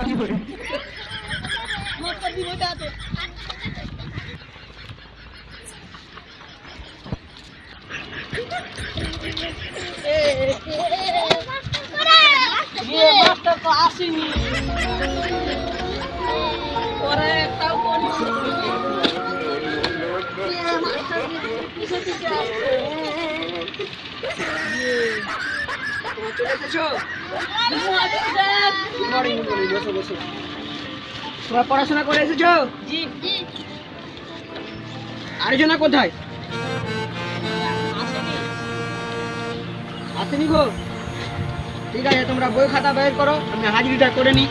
কি করে আসেনি ওরা একটাও চলে গেছো বসো বসো। তোমরা পড়াশোনা করে এসেছ? জি। জি কোথায়? আসেনি। গো। ঠিক আছে তোমরা বই খাতা বের করো আমি হাজিরিটা করে নিই।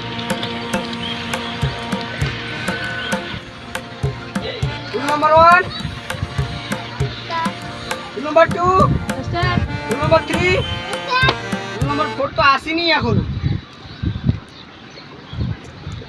Number one. Number two. Number three. Number four তো আসেনি এখনও এই, ওরা এসে গেছে, আমার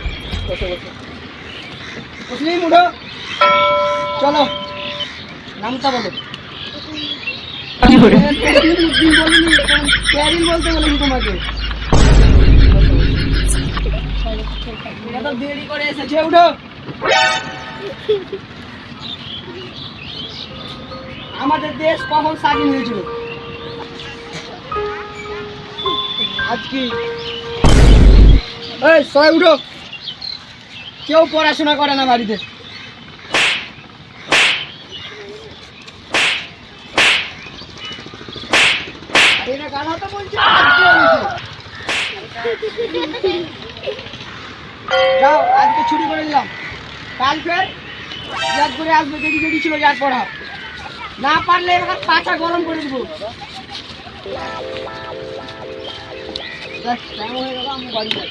বসো বসো চলো। নামটা বলো। বলতে তোমাকে। দেরি করে এসেছে উঠো। আমাদের দেশ কখন স্বাধীন হয়েছিল? আজকে। এই সবাই উঠো। কেউ পড়াশোনা করে না বাড়িতে। যাও, আজকে ছুটি করে দিলাম কাল ফের ইয়াদ করে আসবে, যেটি যেটি ছিল ইয়াদ পড়া। না পারলে এবার পাছা গরম করে দেবো। আমি বাড়ি যাই